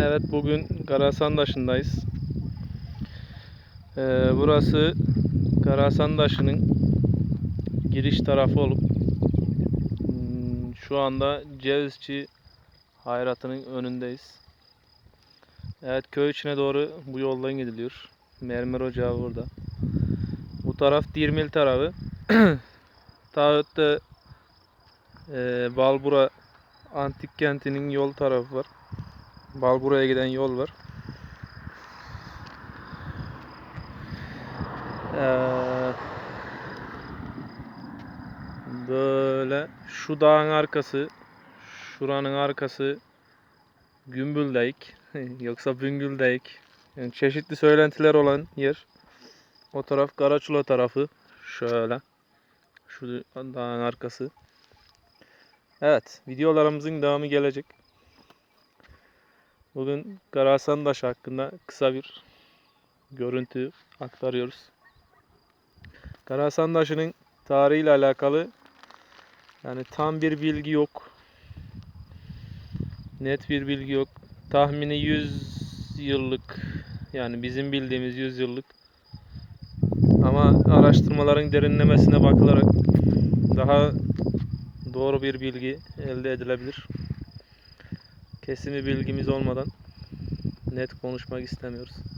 Evet bugün Karasandaşı'ndayız. Ee, burası Karasandaşı'nın giriş tarafı olup hmm, şu anda Cevizçi Hayratı'nın önündeyiz. Evet köy içine doğru bu yoldan gidiliyor. Mermer ocağı burada. Bu taraf Dirmil tarafı. Ta e, Balbura Antik Kenti'nin yol tarafı var. Balbura'ya giden yol var. Ee, böyle şu dağın arkası, şuranın arkası Gümbüldeyik yoksa Büngüldeyik. Yani çeşitli söylentiler olan yer. O taraf Karaçula tarafı. Şöyle. Şu dağın arkası. Evet, videolarımızın devamı gelecek. Bugün Karasandaş hakkında kısa bir görüntü aktarıyoruz. Karasandaş'ın tarihiyle alakalı yani tam bir bilgi yok. Net bir bilgi yok. Tahmini 100 yıllık yani bizim bildiğimiz 100 yıllık ama araştırmaların derinlemesine bakılarak daha doğru bir bilgi elde edilebilir. Kesin bir bilgimiz olmadan net konuşmak istemiyoruz.